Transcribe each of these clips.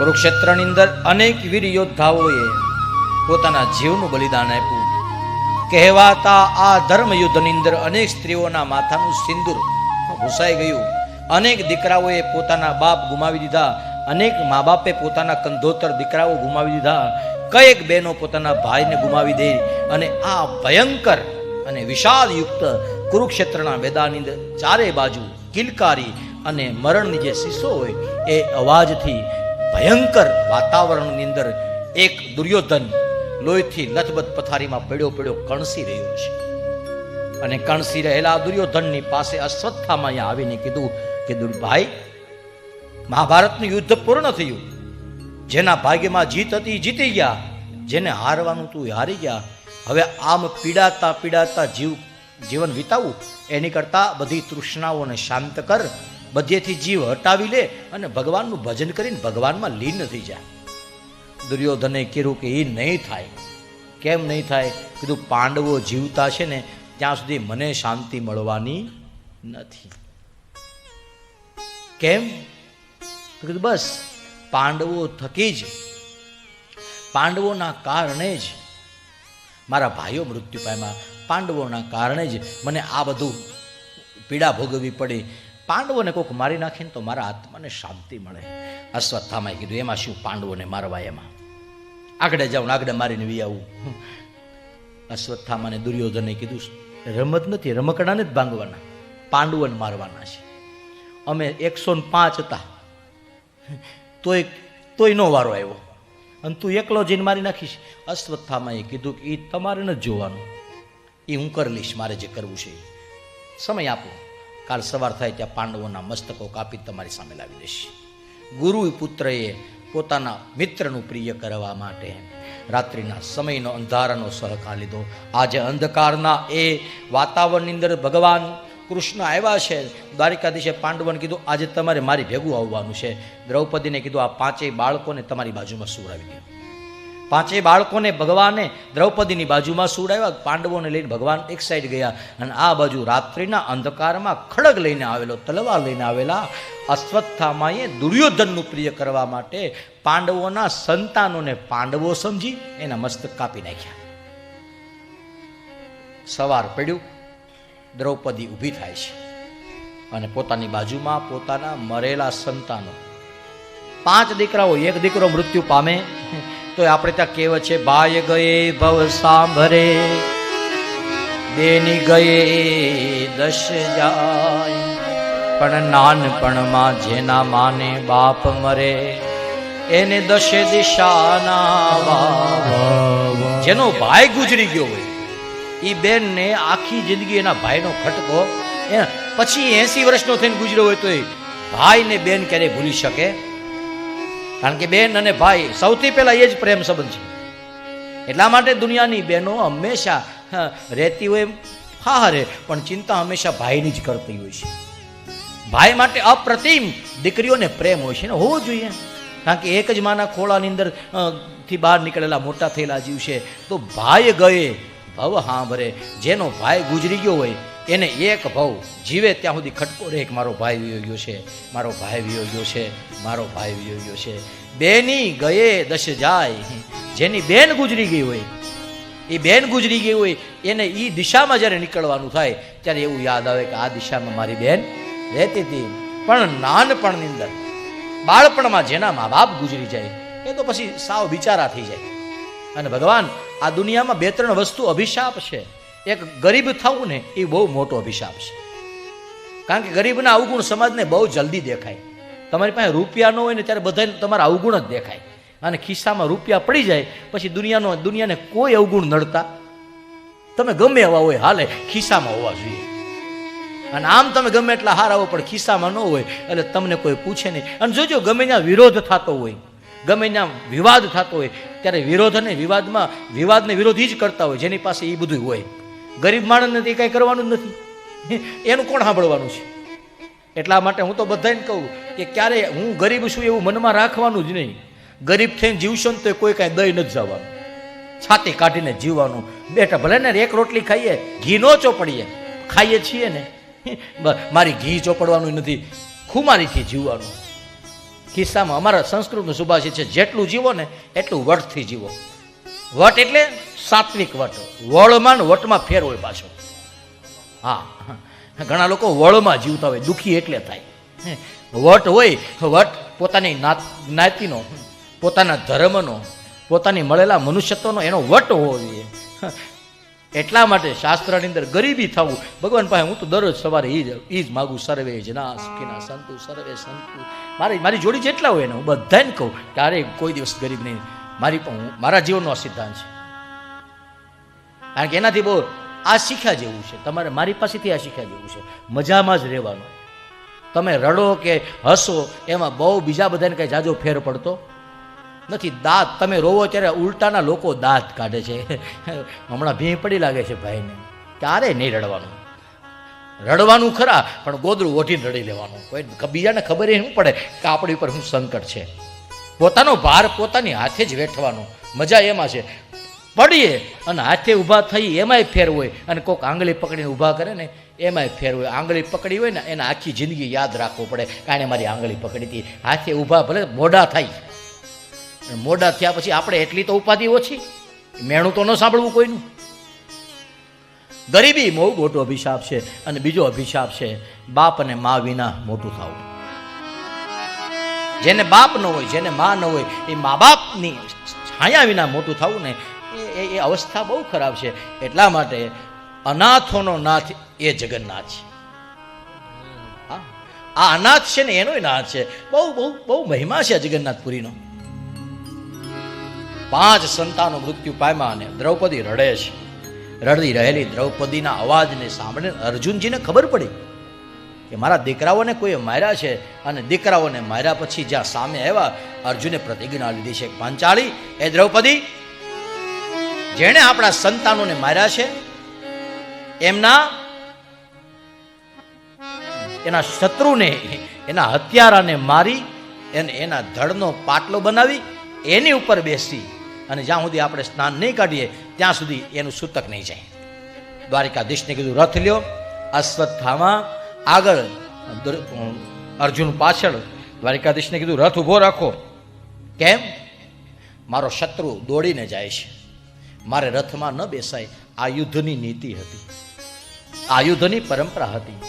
કુરુક્ષેત્રની અંદર અનેક વીર યોદ્ધાઓએ પોતાના જીવનું બલિદાન આપ્યું. કહેવાતા આ ધર્મ યુદ્ધની અંદર અનેક સ્ત્રીઓના માથાનું સિંદૂર ઘૂસાઈ ગયું. અનેક દીકરાઓએ પોતાના બાપ ગુમાવી દીધા. અનેક મા બાપે પોતાના કંધોતર દીકરાઓ ગુમાવી દીધા. કયેક બહેનો પોતાના ભાઈને ગુમાવી દે અને આ ભયંકર અને વિષાદયુક્ત કુરુક્ષેત્રના મેદાનની અંદર ચારે બાજુ કિલકારી અને મરણની જે શીશો હોય એ અવાજથી ભયંકર વાતાવરણની અંદર એક દુર્યોધન લોહીથી લથબથ પથારીમાં પડ્યો પડ્યો કણસી રહ્યો છે. અને કણસી રહેલા દુર્યોધનની પાસે અશ્વત્થામાં અહીંયા આવીને કીધું કે દુર્ભાઈ, મહાભારતનું યુદ્ધ પૂર્ણ થયું. જેના ભાગ્યમાં જીત હતી જીતી ગયા. જેને હારવાનું તું હારી ગયા. હવે આમ પીડાતા પીડાતા જીવ જીવન વિતાવું. એની કરતાં બધી તૃષ્ણાઓને શાંત કર. બધેથી જીવ હટાવી લે અને ભગવાનનું ભજન કરીને ભગવાનમાં લીન થઈ જાય. દુર્યોધને કીધું કે એ નહીં થાય. કેમ નહીં થાય? કીધું, પાંડવો જીવતા છે ને, ત્યાં સુધી મને શાંતિ મળવાની નથી. કેમ? કીધું, બસ, પાંડવો થકી જ. પાંડવોના કારણે જ. મારા ભાઈઓ મૃત્યુ પામ્યા. પાંડવોના કારણે જ મને આ બધું પીડા ભોગવવી પડી. પાંડવોને કોઈક મારી નાખીને તો મારા આત્માને શાંતિ મળે. અશ્વત્થામાએ કીધું, એમાં શું પાંડવોને મારવા એમાં? આગળ જાઉં આગળ મારીને વી આવું. અશ્વત્થામાને દુર્યોધને કીધું, રમત નથી, રમકડાને જ ભાંગવાના. પાંડવોને મારવાના છે. અમે એકસો ને પાંચ હતા. તોય તોય નો વારો આવ્યો. અને તું એકલો જઈને મારી નાખીશ. અશ્વત્થામાએ કીધું કે એ તમારે નથી જોવાનું. એ હું કરી લઈશ, મારે જે કરવું છે સમય આપો. કાલ સવાર થાય ત્યાં પાંડવોના મસ્તકો કાપી તમારી સામે લાવી દેશે. ગુરુ પુત્રએ પોતાના મિત્રનું પ્રિય કરવા માટે રાત્રિના સમયનો અંધારાનો સહકાર લીધો. આજે અંધકારના એ વાતાવરણની અંદર ભગવાન કૃષ્ણ આવ્યા છે. દ્વારિકાધીશે પાંડવોને કીધું, આજે તમારે મારી ભેગું આવવાનું છે. દ્રૌપદીને કીધું, આ પાંચેય બાળકોને તમારી બાજુમાં સુવડાવી દો. પાંચેય બાળકોને ભગવાને દ્રૌપદીની બાજુમાં સુડાવ્યા પાંડવોને લઈને ભગવાન એક સાઈડ ગયા અને આ બાજુ રાત્રિના અંધકારમાં ખડગ લઈને આવેલો, તલવાર લઈને આવેલા અશ્વત્થામાએ દુર્યોધનનું પ્રિય કરવા માટે પાંડવોના સંતાનોને પાંડવો સમજી એના મસ્તક કાપી નાખ્યા. સવાર પડ્યું, દ્રૌપદી ઊભી થાય છે અને પોતાની બાજુમાં પોતાના મરેલા સંતાનો. પાંચ દીકરાઓ, એક દીકરો મૃત્યુ પામે તો આપણે ત્યાં કેવ છે? ભાઈ ગયે ભવ સાંભરે, બેની ગયે દશ જાય. પણ નાનપણમાં જેના માને બાપ મરે, એને દશે દિશાના જેનો ભાઈ ગુજરી ગયો હોય એ બેનને આખી જિંદગી એના ભાઈનો ખટકો પછી એસી વર્ષનો થઈને ગુજર્યો હોય તો એ ભાઈ ને બેન ક્યારેય ભૂલી શકે? કારણ કે બેન અને ભાઈ સૌથી પહેલા એ જ પ્રેમ સંબંધ છે. એટલા માટે દુનિયાની બહેનો હંમેશા રહેતી હોય હા હારે પણ ચિંતા હંમેશા ભાઈની જ કરતી હોય છે. ભાઈ માટે અપ્રતિમ દીકરીઓને પ્રેમ હોય છે ને, હોવો જોઈએ. કારણ કે એક જ માના ખોળાની અંદરથી બહાર નીકળેલા મોટા થયેલા જીવ છે, તો ભાઈ ગયે, ભવ હા ભરે જેનો ભાઈ ગુજરી ગયો હોય એને એક ભવ જીવે ત્યાં સુધી ખટકો રહે મારો ભાઈ વિયો ગયો છે, મારો ભાઈ વિયો છે, મારો ભાઈ વિયો ગયો છે. બેની ગયે દશ જાય, જેની બેન ગુજરી ગઈ હોય, એ બેન ગુજરી ગઈ હોય, એને એ દિશામાં જ્યારે નીકળવાનું થાય, ત્યારે એવું યાદ આવે કે આ દિશામાં મારી બેન રહેતી હતી. પણ નાનપણની અંદર, બાળપણમાં જેના મા બાપ ગુજરી જાય, એ તો પછી સાવ બિચારા થઈ જાય. અને ભગવાન, આ દુનિયામાં બે ત્રણ વસ્તુ અભિશાપ છે. એક ગરીબ થવું ને એ બહુ મોટો અભિશાપ છે. કારણ કે ગરીબના અવગુણ સમાજને બહુ જલ્દી દેખાય. તમારી પાસે રૂપિયા ન હોય ને ત્યારે બધાને તમારા અવગુણ જ દેખાય. અને ખિસ્સામાં રૂપિયા પડી જાય, પછી દુનિયાનો દુનિયાને કોઈ અવગુણ નડતા. તમે ગમે એવા હોય, હાલે, ખિસ્સામાં હોવા જોઈએ. અને આમ તમે ગમે એટલા હાર આવો પણ ખિસ્સામાં ન હોય, એટલે તમને કોઈ પૂછે નહીં. અને જોજો, ગમે ત્યાં વિરોધ થતો હોય, ગમે ત્યાં વિવાદ થતો હોય, ત્યારે વિરોધ અને વિવાદમાં વિવાદને વિરોધી જ કરતા હોય, જેની પાસે એ બધું હોય. ગરીબ માણસને તે કંઈ કરવાનું જ નથી. એનું કોણ સાંભળવાનું છે? એટલા માટે હું તો બધાને કહું કે ક્યારે હું ગરીબ છું એવું મનમાં રાખવાનું જ નહીં. ગરીબ થઈને જીવશો ને તો કોઈ કાંઈ દઈ નથી જવાનું. છાતી કાઢીને જીવવાનું. બેટા ભલે ને એક રોટલી ખાઈએ, ઘી નો ચોપડીએ, ખાઈએ છીએ ને. મારી ઘી ચોપડવાનું નથી, ખુમારીથી જીવવાનું. ખિસ્સામાં અમારા સંસ્કૃતનું સુભાષિત છે, જેટલું જીવો ને એટલું વટથી જીવો. વટ એટલે સાત્વિક વટ. વળમાં ને વટમાં ફેર હોય પાછો. હા. ઘણા લોકો વળમાં જીવતા હોય, દુઃખી એટલે થાય. વટ હોય, વટ પોતાની જ્ઞાતિનો, પોતાના ધર્મનો, પોતાની મળેલા મનુષ્યત્વનો, એનો વટ હોવો જોઈએ. એટલા માટે શાસ્ત્રની અંદર ગરીબી થવું. ભગવાન પાસે હું તો દરરોજ સવારે એ જ એ જ માગું, સર્વે જના સુખીના સંતુ, સર્વે સંતુ. મારી મારી જોડી જેટલા હોય એને હું બધાને કહું ક્યારેય કોઈ દિવસ ગરીબ નહીં. મારી પણ મારા જીવનનો સિદ્ધાંત છે. કારણ કે એનાથી બહુ આ શીખ્યા જેવું છે. તમારે મારી પાસેથી આ શીખ્યા જેવું છે. મજામાં જ રહેવાનું. તમે રડો કે હસો, એમાં બહુ બીજા બધાને કંઈ જાજો ફેર પડતો નથી. દાંત, તમે રોવો ત્યારે ઉલટાના લોકો દાંત કાઢે છે. હમણાં ભીં પડી લાગે છે ભાઈને. ક્યારે નહીં રડવાનું? રડવાનું ખરા, પણ ગોદરું ઓઢીને રડી લેવાનું. કોઈ બીજાને ખબર એ શું પડે કે આપણી ઉપર શું સંકટ છે. પોતાનો ભાર પોતાની હાથે જ વેઠવાનો. મજા એમાં છે. પડીએ અને હાથે ઊભા થઈ એમાંય ફેર હોય અને કોઈક આંગળી પકડીને ઊભા કરે ને એમાંય ફેર હોય. આંગળી પકડી હોય ને એને આખી જિંદગી યાદ રાખવું પડે કારણે મારી આંગળી પકડી હતી. હાથે ઊભા ભલે મોઢા થાય. મોડા થયા પછી આપણે એટલી તો ઉપાધિ ઓછી. મેણું તો ન સાંભળવું કોઈનું. ગરીબી બહુ મોટો અભિશાપ છે અને બીજો અભિશાપ છે, બાપ અને મા વિના મોટું થવું. જેને બાપ ન હોય, જેને મા ન હોય, એ મા બાપની છાયા વિના મોટું થવું ને એ- એ અવસ્થા બહુ ખરાબ છે. એટલા માટે અનાથોનો નાથ એ જગન્નાથ છે. આ અનાથ છે ને એનોય નાથ છે. બહુ બહુ બહુ મહિમા છે જગન્નાથપુરીનો. પાંચ સંતાનો મૃત્યુ પામ્યા અને દ્રૌપદી રડે છે. રડતી રહેલી દ્રૌપદીના અવાજને સાંભળીને અર્જુનજીને ખબર પડી. કે મારા દીકરાઓને કોઈએ માર્યા છે અને દીકરાઓને માર્યા પછી જ્યાં સામે આવ્યા, અર્જુને પ્રતિજ્ઞા લીધી છે. પાંચાળી, એ દ્રૌપદી, જેણે આપણા સંતાનોને માર્યા છે, એમના એના શત્રુને, એના હત્યારાને મારી એને એના ધડનો પાટલો બનાવી, એની ઉપર બેસી અને જ્યાં સુધી આપણે સ્નાન નહીં કાઢીએ, ત્યાં સુધી એનું સૂતક નહીં જાય. દ્વારિકાધીશને કીધું, રથ લ્યો, અશ્વત્થામાં આગળ અર્જુન પાછળ દ્વારિકાધીશને કીધું, રથ ઊભો રાખો. કેમ? મારો શત્રુ દોડીને જાય છે. મારે રથમાં ન બેસાય. આ યુદ્ધની નીતિ હતી. આ યુદ્ધની પરંપરા હતી.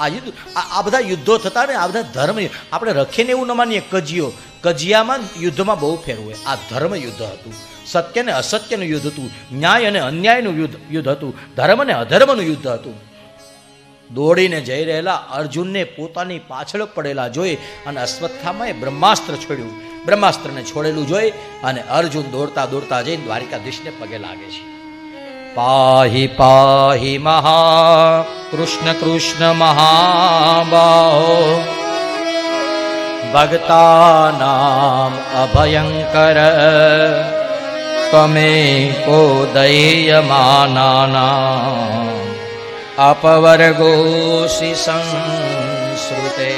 આ યુદ્ધ, આ બધા યુદ્ધો થતા ને આ બધા ધર્મ આપણે રખીને એવું ન માનીએ, કજિયો. કજિયામાં યુદ્ધમાં બહુ ફેર હોય. આ ધર્મ યુદ્ધ હતું. સત્ય ને અસત્યનું યુદ્ધ હતું. ન્યાય અને અન્યાયનું યુદ્ધ યુદ્ધ હતું. ધર્મ અને અધર્મનું યુદ્ધ હતું. દોડીને જઈ રહેલા અર્જુનને પોતાની પાછળ પડેલા જોઈ અને અશ્વત્થામાએ બ્રહ્માસ્ત્ર છોડ્યું. બ્રહ્માસ્ત્રને છોડેલું જોઈ અને અર્જુન દોડતા દોડતા જઈને દ્વારિકાધીશને પગે લાગે છે. પાહી પાહી, મહા, કૃષ્ણ કૃષ્ણ, મહાબાહો ભગતાનામ અભયંકર, તમે કો દયમાનાના અપવર્ગોસી સંશ્રુતે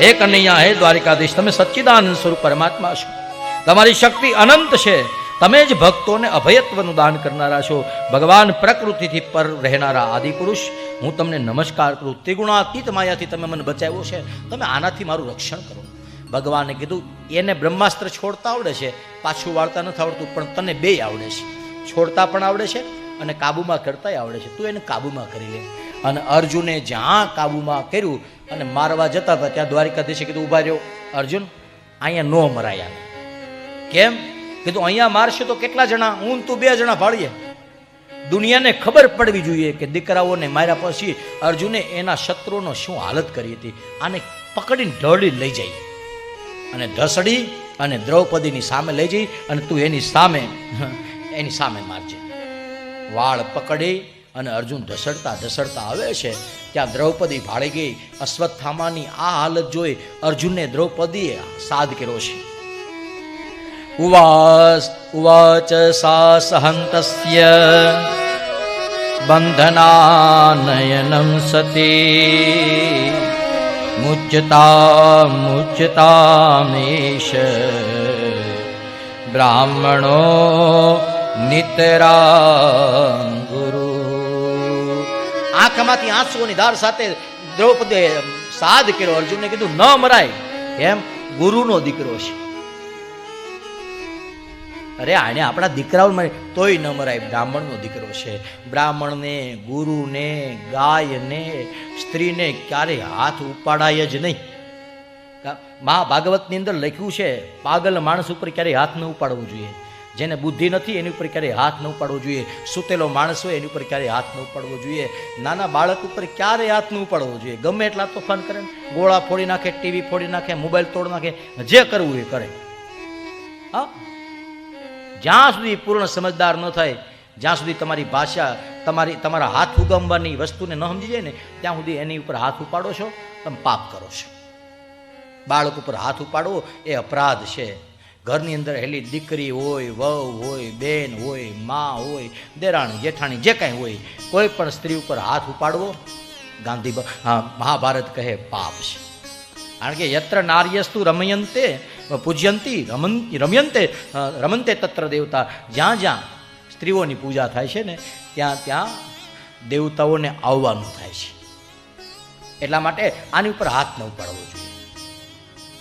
હે કનૈયા હે દ્વારિકાધીશ, તમે સચ્ચિદાનંદ સ્વરૂપ પરમાત્મા છો. તમારી શક્તિ અનંત છે. તમે જ ભક્તોને અભયત્વનું દાન કરનારા છો. ભગવાન પ્રકૃતિથી પર રહેનારા આદિપુરુષ, હું તમને નમસ્કાર કરું. ત્રિગુણાતીત માયાથી તમે મને બચાવ્યો છે. તમે આનાથી મારું રક્ષણ કરો. ભગવાને કીધું, એને બ્રહ્માસ્ત્ર છોડતા આવડે છે. પાછું વાળતા નથી આવડતું, પણ તને બે આવડે છે. છોડતા પણ આવડે છે અને કાબૂમાં કરતાય આવડે છે. તું એને કાબૂમાં કરી લે. અને અર્જુને જ્યાં કાબૂમાં કર્યું અને મારવા જતા હતા, ત્યાં દ્વારિકાધીશે કીધું ઊભા રહ્યો, અર્જુન, અહીંયા ન મરાયા કેમ? કીધું, અહીંયા મારશે તો કેટલા જણા? હું તું બે જણા ભાળીએ. દુનિયાને ખબર પડવી જોઈએ કે દીકરાઓને માર્યા પછી અર્જુને એના શત્રુનો શું હાલત કરી હતી. આને પકડીને ઢળી લઈ જાય અને ઢસડી અને દ્રૌપદીની સામે લઈ જઈ અને તું એની સામે એની સામે મારજે. વાળ પકડે અને અર્જુન ઢસડતા ઢસડતા આવે છે, ત્યાં દ્રૌપદી ભાળી ગઈ. અશ્વત્થામાની આ હાલત જોઈ અર્જુનને દ્રૌપદીએ સાદ કર્યો છે. ઉવાસ, ઉવાચ સા સહંતસ્ય બંધનાનયનમ સતી. મુચ્યતા, મુચ્યતામેશ. બ્રાહ્મણો નિતરા ગુરુ આંખમાંથી આંસુઓની ધાર સાથે દ્રૌપદી સાદ કર્યો. અર્જુનને કીધું, ન મરાય. એમ ગુરુનો દીકરો છે. અરે, આને આપણા દીકરાઓ તોય ન મરાય. બ્રાહ્મણનો દીકરો છે. બ્રાહ્મણને, ગુરુને, ગાયને, સ્ત્રીને ક્યારે હાથ ઉપાડાય જ નહીં. મહાભાગવતની અંદર લખ્યું છે, પાગલ માણસ ઉપર ક્યારેય હાથ ન ઉપાડવું જોઈએ. જેને બુદ્ધિ નથી, એની ઉપર ક્યારેય હાથ ન ઉપાડવો જોઈએ. સૂતેલો માણસ હોય એની ઉપર ક્યારેય હાથ ન ઉપાડવો જોઈએ. નાના બાળક ઉપર ક્યારેય હાથ ન ઉપાડવો જોઈએ. ગમે એટલા તોફાન કરે ગોળા ફોડી નાખે, ટીવી ફોડી નાખે, મોબાઈલ તોડ નાખે, જે કરવું એ કરે. હા? જ્યાં સુધી પૂર્ણ સમજદાર ન થાય, જ્યાં સુધી તમારી ભાષા, તમારી, તમારા હાથ ઉગમવાની વસ્તુને ન સમજી જાય ને, ત્યાં સુધી એની ઉપર હાથ ઉપાડો છો, તમે પાપ કરો છો. બાળક ઉપર હાથ ઉપાડવો એ અપરાધ છે. ઘરની અંદર હેલી દીકરી હોય, વહુ હોય, બેન હોય, મા હોય, દેરાણી, જેઠાણી, જે કાંઈ હોય, કોઈ પણ સ્ત્રી ઉપર હાથ ઉપાડવો, ગાંધી મહાભારત કહે પાપ છે. કારણ કે યત્ર નાર્યસ્તુ રમયંતે, પૂજ્યંતી રમન રમ્યંતે રમંતે તત્ર દેવતા, જ્યાં જ્યાં સ્ત્રીઓની પૂજા થાય છે ને, ત્યાં ત્યાં દેવતાઓને આવવાનું થાય છે. એટલા માટે આની ઉપર હાથ ન ઉપાડવો જોઈએ.